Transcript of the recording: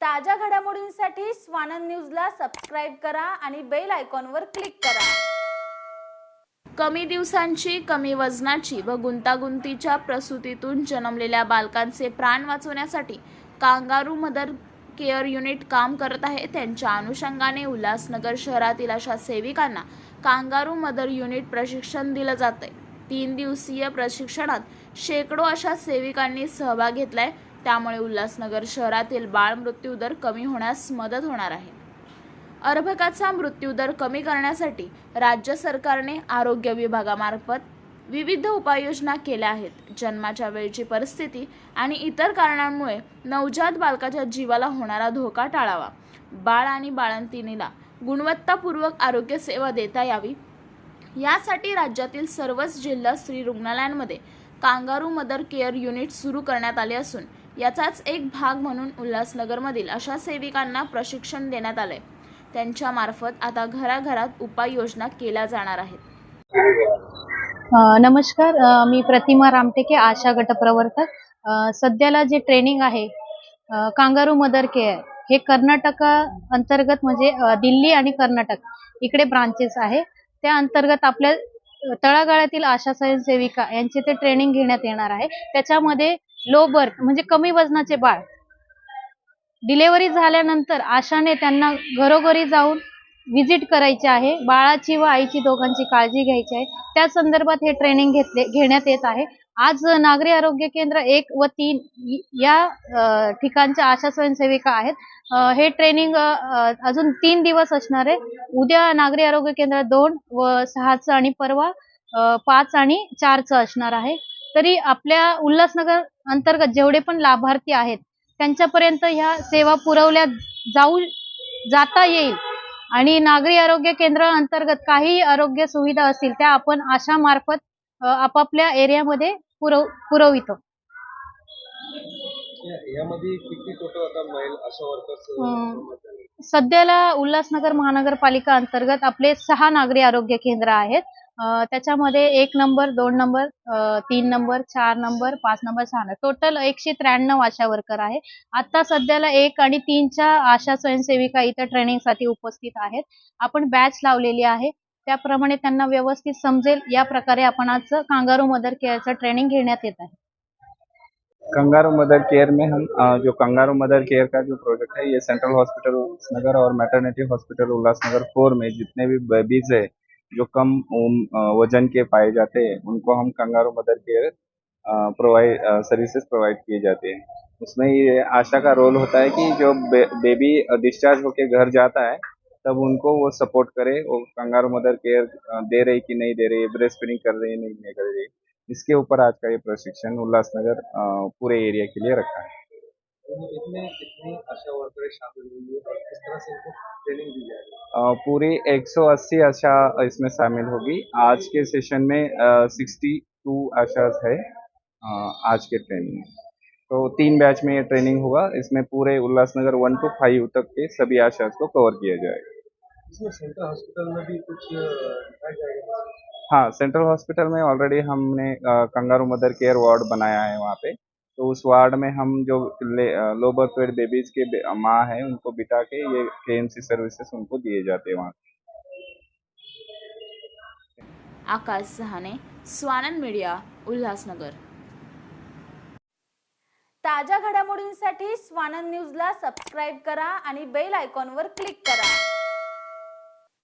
ताज्या घडामोडींसाठी स्वानंद न्यूजला सबस्क्राईब करा आणि बेल आयकॉनवर क्लिक करा. कमी दिवसांची कमी वजनाची व गुंतागुंतीच्या प्रसूतीतून जन्मलेल्या बालकांचे प्राण वाचवण्यासाठी कांगारू मदर केअर युनिट काम करत आहे. त्यांच्या अनुषंगाने उल्हासनगर शहरातील अशा सेविकांना कांगारू मदर युनिट प्रशिक्षण दिलं जातंय. तीन दिवसीय प्रशिक्षणात शेकडो अशा सेविकांनी सहभाग घेतलाय. त्यामुळे उल्हासनगर शहरातील बाळ मृत्यूदर कमी होण्यास मदत होणार आहे. अर्भकाचा मृत्यूदर कमी करण्यासाठी राज्य सरकारने आरोग्य विभागामार्फत विविध उपाययोजना केल्या आहेत. जन्माच्या वेळची परिस्थिती आणि इतर कारणांमुळे नवजात बालकाच्या जीवाला होणारा धोका टाळावा. बाळ आणि बाळंतिणीला गुणवत्तापूर्वक आरोग्य सेवा देता यावी. यासाठी राज्यातील सर्वच जिल्हा स्त्री रुग्णालयांमध्ये कांगारू मदर केअर युनिट सुरू करण्यात आले असून याचाच एक भाग म्हणून उल्हासनगरमधील अशा सेविकांना प्रशिक्षण देण्यात आलंय. त्यांच्या मार्फत आता घराघरात उपाययोजना केल्या जाणार आहेत. नमस्कार. मी प्रतिमा रामटेके आशा गटप्रवर्तक. सध्याला जे ट्रेनिंग आहे कांगारू मदर केअर हे कर्नाटक अंतर्गत म्हणजे दिल्ली आणि कर्नाटक इकडे ब्रांचेस आहे. त्या अंतर्गत आपल्या तळागाळातील आशा स्वयंसेविका यांचे ते ट्रेनिंग घेण्यात येणार आहे. त्याच्यामध्ये लो बर्थ म्हणजे कमी वजनाचे बाळ. डिलेवरी झाल्यानंतर आशाने त्यांना घरोघरी जाऊन व्हिजिट करायची आहे. बाळाची व आईची दोघांची काळजी घ्यायची आहे. त्या संदर्भात हे ट्रेनिंग घेतले घेण्यात येत आहे. आज नागरी आरोग्य केंद्र एक व तीन या ठिकाणच्या आशा स्वयंसेविका आहेत. हे ट्रेनिंग अजून तीन दिवस असणार आहे. उद्या नागरी आरोग्य केंद्र दोन व सहाचं आणि परवा पाच आणि चारचं असणार आहे. तरी आपल्या उल्हासनगर अंतर्गत जेवढे पण लाभार्थी आहेत त्यांच्यापर्यंत ह्या सेवा पुरवल्या जाऊ जाता येईल. आणि नागरी आरोग्य केंद्र अंतर्गत काही आरोग्य सुविधा असतील त्या आपण आशा मार्फत आपापल्या एरियामध्ये पुरव पुरवितो. या- यामध्ये किती टोटल आता महिला आशा वर्कर्स अं, सध्याला उल्हासनगर महानगरपालिका अंतर्गत आपले सहा नागरी आरोग्य केंद्र आहेत. त्याच्यामध्ये एक नंबर दोन नंबर तीन नंबर चार नंबर पाच नंबर सहा नंबर. टोटल एकशे त्र्याण्णव आशा वर्कर आहे आता सध्याला एक आणि तीनच्या आशा स्वयंसेविका इथं ट्रेनिंगसाठी उपस्थित आहेत. आपण बॅच लावलेली आहे. त्याप्रमाणे त्यांना व्यवस्थित समजेल. या प्रकारे आपण आज कांगारू मदर केअरचं ट्रेनिंग घेण्यात येत आहे. कंगारू मदर केयर में हम जो कंगारू मदर केयर का जो प्रोजेक्ट है ये सेंट्रल हॉस्पिटल उल्लासनगर और मैटरनिटी हॉस्पिटल उल्लासनगर फोर में जितने भी बेबीज है जो कम वज़न के पाए जाते हैं उनको हम kangaroo mother care provide services provide किए जाते हैं। उसमें ये आशा का रोल होता है कि जो बे, बेबी डिस्चार्ज होकर घर जाता है तब उनको वो सपोर्ट करे वो कंगारू मदर केयर दे रही कि नहीं दे रही है ब्रेस्ट फीडिंग कर रही है नहीं नहीं कर रही। इसके ऊपर आज का ये प्रशिक्षण उल्लासनगर पूरे एरिया के लिए रखा है। इसमें कितनी आशा वर्करें शामिल होंगी और किस तरह से इनको ट्रेनिंग दी जाएगी अ, पूरी 180 आशा इसमें शामिल होगी। आज के सेशन में सिक्सटी टू आशाज है आज के ट्रेनिंग में। तो तीन बैच में ये ट्रेनिंग होगा इसमें पूरे उल्लासनगर वन टू फाइव तक के सभी आशाज को कवर किया जाएगा। इसमें सेंट्रल हॉस्पिटल में भी कुछ जाएगा? हाँ सेंट्रल हॉस्पिटल में ऑलरेडी हमने कंगारू मदर केयर वार्ड बनाया है वहाँ पे। तो उस वार्ड में हम जो लो बर्थ वेट बेबीज के बे- माँ है उनको बिठा के ये के सर्विसेज उनको दिए जाते हैं वहाँ। आकाश सहाने स्वानंद मीडिया उल्हासनगर। ताज्या घडामोडींसाठी स्वानंद न्यूजला सबस्क्राईब करा आणि बेल आयकॉनवर क्लिक करा.